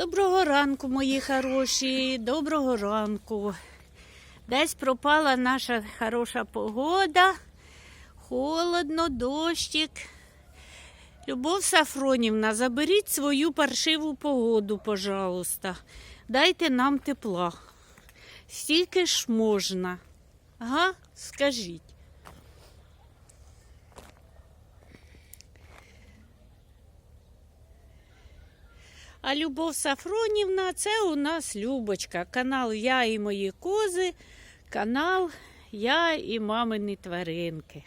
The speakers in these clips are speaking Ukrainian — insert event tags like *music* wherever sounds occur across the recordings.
Доброго ранку, мої хороші, доброго ранку. Десь пропала наша хороша погода, холодно, дощик. Любов Сафронівна, заберіть свою паршиву погоду, пожалуйста. Дайте нам тепла. Стільки ж можна. Ага, скажіть. А Любов Сафронівна це у нас Любочка. Канал Я і мої кози, канал Я і мамині тваринки.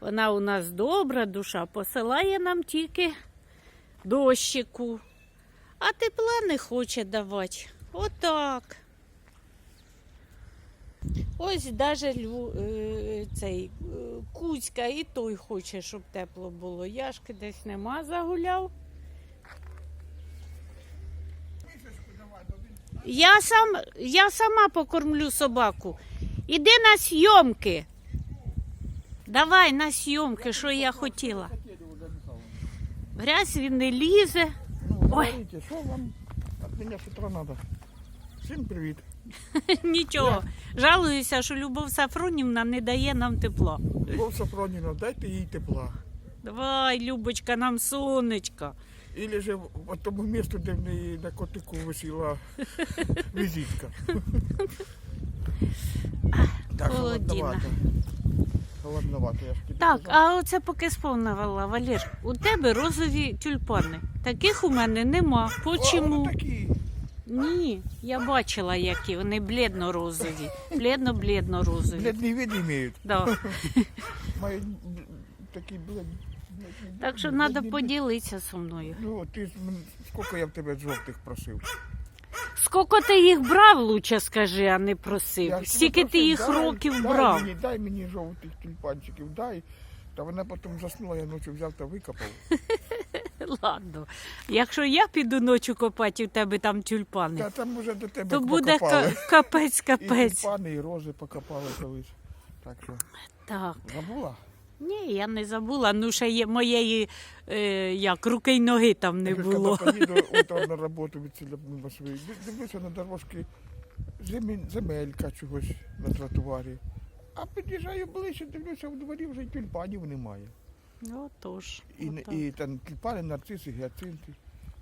Вона у нас добра душа, посилає нам тільки дощику, а тепла не хоче давати. Отак. Ось навіть лю, е, цей е, Кузька і той хоче, щоб тепло було. Яшки десь нема, загуляв. Я, сам, я сама покормлю собаку. Іди на зйомки. Давай на зйомки, що я хотіла. Грязь він не лізе. Ну, Ой. что вам с утра надо? Всем привет. *laughs* Нічого. Жалуюся, що Любов Сафронівна не дає нам тепла. Любов Сафронівна, дайте їй тепла. Давай, Любочка, нам сонечка. Или же в тому місту, де в неї на котику висіла *laughs* візитка. Так, холодновато. Холодновато, я ж тобі Так, казав. а оце поки сповнила, Валер, у тебе розові тюльпани. Таких у мене нема. О, Почому? Ні, я бачила, які вони бледно-розові. Бледно-бледно-розові. Бледний вид мають. Да. *laughs* Мають такі бледні. Так що треба поділитися зі мною. Ну, ти ж мен- скільки я в тебе жовтих просив? Скільки ти їх брав, лучше скажи, а не просив. Я ж тебе Скільки ти просив, їх дай- років дай брав? Мені, дай мені жовтих тюльпанчиків, дай. Та вона потім заснула, я ночі взяв та викопав. *laughs* Ладно. Якщо я піду ночі копати, і в тебе там тюльпани, Та там вже до тебе то буде покопали. ка- капець І капець. тюльпани, і рози покопали колись. Так що, Так. забула? Ні, я не забула. Ну, ще є моєї е, як, руки й ноги там не Я ж було. Коли поїду утром на роботу від ціля мимо своєї, ди- дивлюся на дорожки земель- земелька чогось на тротуарі. А під'їжджаю ближче, дивлюся, в дворі вже й тюльпанів немає. Ну, тож. І, і там тюльпани, нарциси, гіацинти.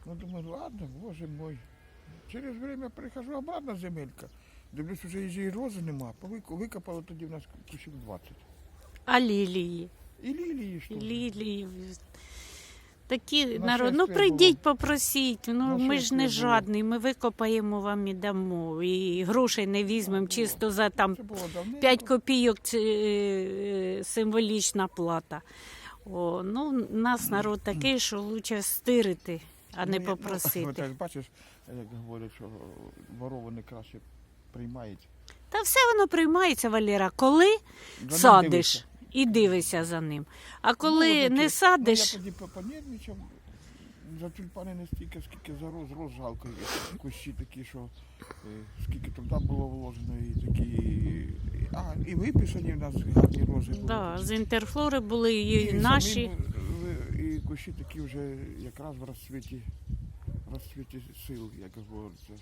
Ну, думаю, ладно, боже мой. Через время прихожу обратно земелька. Дивлюсь, вже і рози нема. Викопали тоді в нас кущів 20. А лілії? І лілії що? Лілії. Такі На народ. Ну прийдіть, попросіть. Ну ми ж не жадні, ми викопаємо вам і дамо. І грошей не візьмемо, чисто за там Це було давненько. 5 копійок це е, символічна плата. О, ну, у нас народ такий, що краще стирити, а не Ну, Ну, попросити. *laughs* так, бачиш, як говорять, що воровані краще приймають. Та все воно приймається, Валера, коли За ним садиш дивишся. і дивишся за ним. А коли Ну, не садиш, Ну, я тоді по- понервничав. За тюльпани не стільки, скільки за роз, роз жалко. Кущі такі, що е, скільки туди було вложено, і такі. А, і виписані в нас гарні рози. були да, з інтерфлори були і, наші. самим, е, І кущі такі вже якраз в розцвіті, розцвіті сил, як говориться.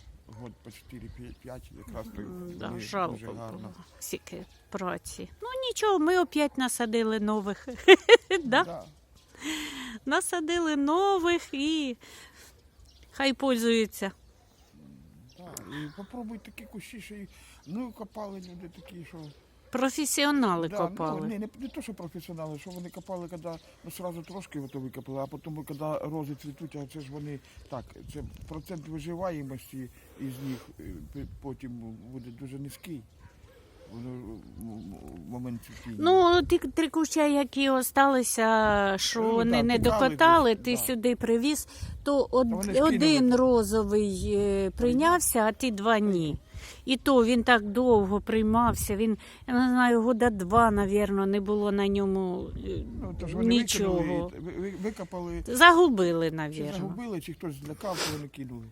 Год по 4-5, якраз то Да, вони жалко дуже гарно. було стільки праці. Ну нічого, ми опять насадили нових. *laughs* да? Да. Насадили нових і хай пользуються. І попробуй такі кущі, що і ну копали люди такі, що Професіонали да, копали. Ну, не, не, не то, що професіонали, що вони копали, коли ну сразу трошки ото викопали, а потім, коли рози цвітуть, а це ж вони так, це процент виживаємості із них е, пи- потім буде дуже низький. Воно м- м- в момент цвітіння. Ну, ті три куща, які осталися, що Ну, вони не докотали, ти да. сюди привіз, то од- вони скинули. один розовий е, прийнявся, а ті два ні. І то він так довго приймався. Він, я не знаю, года два, навірно, не було на ньому е, ну, то ж вони нічого. викинули, ви- ви- викопали, Загубили, чи загубили, чи хтось злякав, то вони кинули.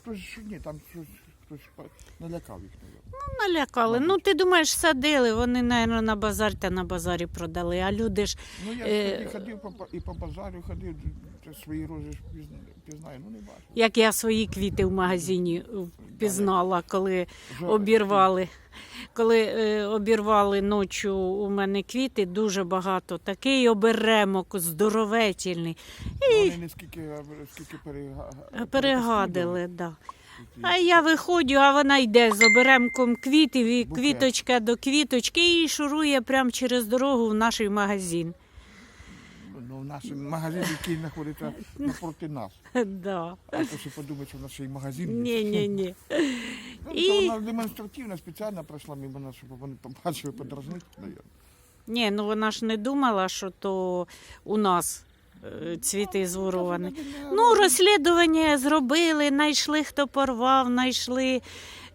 Хтось що ні, там щось хтось налякав їх. мабуть. Ну, налякали. Ну, ти думаєш, садили, вони, мабуть, на базар та на базарі продали, а люди ж Ну я Е, ж тоді ходив по, і по базарю ходив, свої рози ж пізна- пізнаю, ну не бачу. Як я свої квіти в магазині впізнала, коли обірвали. Коли е, обірвали ночі у мене квіти, дуже багато. Такий оберемок здоровечільний. Вони не скільки, а скільки перега... Перегадили, да. А я виходжу, а вона йде з оберемком квітів і Букет. квіточка до квіточки і шурує прямо через дорогу в наш магазин. Ну, наш магазин, який знаходиться напроти нас. *laughs* Да. А то ще подумають, що в нас ще й магазин. Ні, є. ні, ні. Ну, І- то *laughs* вона демонстративно, спеціально пройшла мимо нас, щоб вони побачили, подразнити, мабуть. Ні, ну вона ж не думала, що то у нас цвіти зворовані. Ну, розслідування зробили, знайшли, хто порвав, знайшли,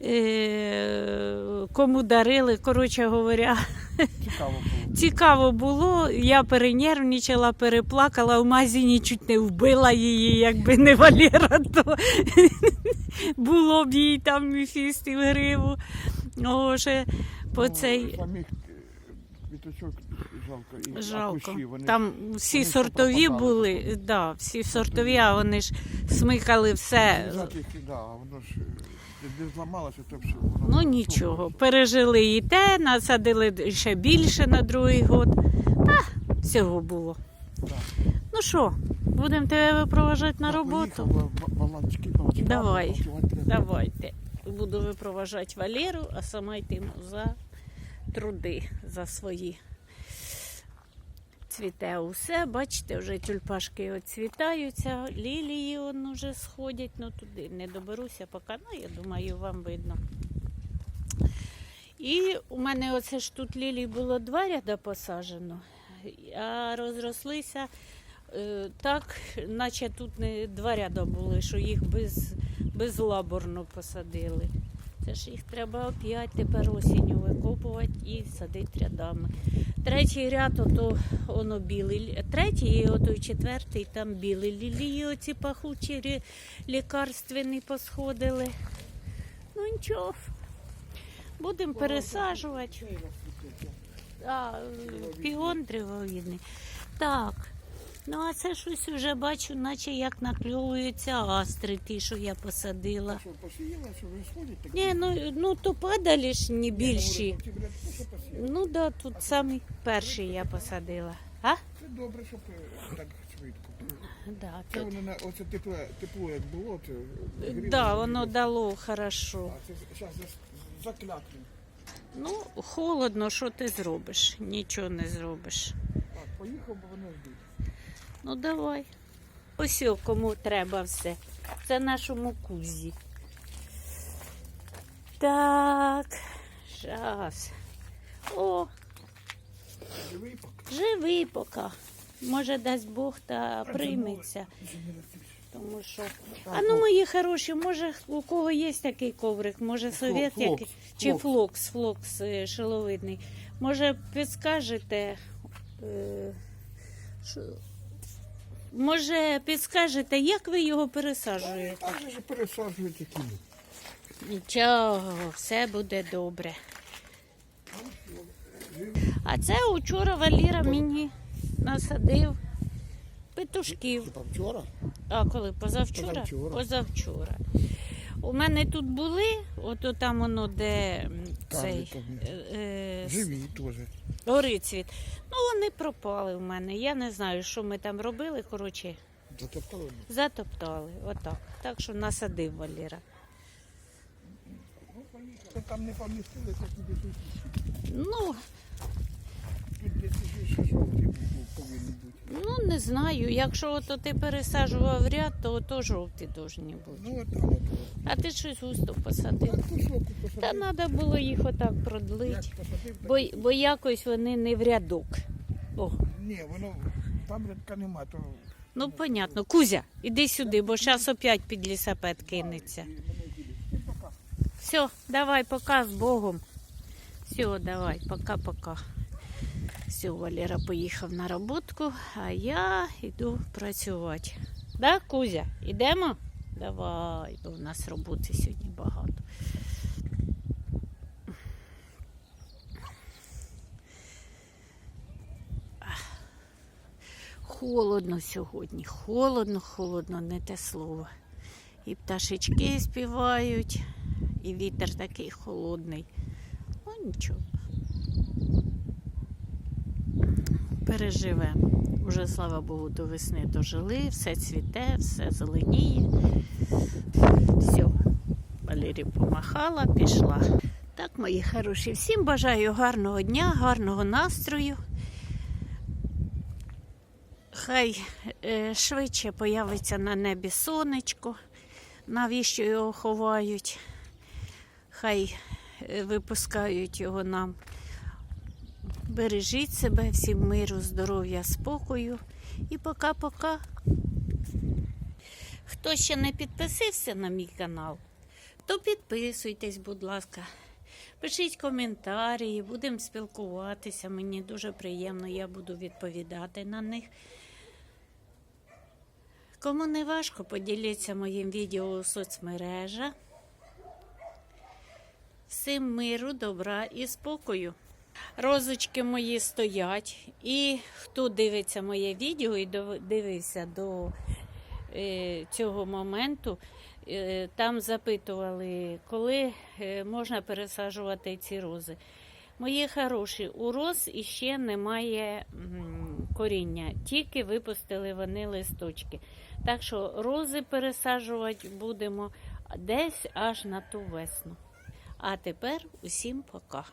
е, кому дарили. Коротше говоря, Цікаво було. *laughs* цікаво було. Я перенервничала, переплакала, в магазині чуть не вбила її, якби не Валера, то *laughs* було б їй там міфістів гриву. О, ще по Ну, цей. Самих е, квіточок жалко. І Жалко. акуші, вони Там всі вони сортові були, да, всі сортові, а вони ж смикали все. Їх, да, а воно ж е, де зламалося, то все. Воно Ну нічого, пережили і те, насадили ще більше на другий год. А, всього було. Так. Ну що, будемо тебе випроважати на роботу? поїхав, ба- баланчики, баланчики. Давай. Працювати. Давайте. Буду випроважати Валеру, а сама йтиму за труди, за свої. Цвіте усе, бачите, вже тюльпашки оцвітаються, лілії он уже сходять, ну туди не доберуся поки, ну я думаю, вам видно. І у мене оце ж тут лілій було два ряда посаджено, а розрослися е, так, наче тут не два ряда були, що їх без, безлаборно посадили. Це ж їх треба оп'ять тепер осінню викопувати і садити рядами. Третій ряд, ото воно білий. Третій і ото четвертий, там білий лілії, оці пахучі лікарственні посходили. Ну нічого. Будемо пересаджувати. А, пігон древовідний. Так. Ну, а це щось вже бачу, наче як накльовуються астри, ті, що я посадила. Що, посіяла, що вже такі? Ні, ну, ну то падалі ж не більші. Ну? Ну да, тут самий перший я посадила. А? Це добре, щоб е, так швидко. Да, Це тут. воно на оце тепло, тепло як було, гріло, Да, воно дало хорошо. А це зараз заклякне. Ну, холодно, що ти зробиш? Нічого не зробиш. Так, поїхав, бо воно ждуть. Ну давай. Ось о, кому треба все. Це нашому кузі. Так. Щас. О, Живий поки. живий. Може, дасть Бог та прийметься. Тому що. А ну, мої хороші, може, у кого є такий коврик, може совет флокс, який, чи флокс. флокс, флокс е, шиловидний. Може, підскажете. Е, що- може, підскажете, як ви його пересаджуєте? Так же ж пересаджують які. Нічого, все буде добре. А це учора Валіра мені насадив петушків. Вчора? А коли позавчора? Позавчора. Позавчора. У мене тут були, ото там воно, де цей е, е, Живі теж. горицвіт. Ну, вони пропали в мене. Я не знаю, що ми там робили. Коротше, Затоптали. затоптали. Отак. Так що насадив Валіра. Там не помістилися, тобі тут. Ну, ну не знаю. Якщо ото ти пересаджував ряд, то ото жовті повинні бути. Ну. А ти щось густо посадив. Та треба було їх отак продлити. Бо, бо якось вони не в рядок. О, Ні, воно там рядка нема, то ну понятно. Кузя, іди сюди, бо зараз опять під лісапет кинеться. Все, давай, пока з Богом. Все, давай, пока-пока. Все, Валера поїхав на роботку, а я йду працювати. Да, Кузя, йдемо? Давай, бо в нас роботи сьогодні багато. Холодно сьогодні, холодно, холодно, не те слово. І пташечки співають, і вітер такий холодний. Ну нічого. Переживемо. Уже, слава Богу, до весни дожили, все цвіте, все зеленіє. Все, Валерій помахала, пішла. Так, мої хороші, всім бажаю гарного дня, гарного настрою. Хай е, швидше появиться на небі сонечко, навіщо його ховають. Хай е, випускають його нам. Бережіть себе, всім миру, здоров'я, спокою. І пока-пока. Хто ще не підписався на мій канал, то підписуйтесь, будь ласка. Пишіть коментарі, будемо спілкуватися. Мені дуже приємно, я буду відповідати на них. Кому не важко, поділіться моїм відео у соцмережах. Всім миру, добра і спокою. Розочки мої стоять. І хто дивиться моє відео і дивився до е, цього моменту, е, там запитували, коли е, можна пересаджувати ці рози. Мої хороші, у роз іще немає коріння, тільки випустили вони листочки. Так що рози пересаджувати будемо десь аж на ту весну. А тепер усім пока.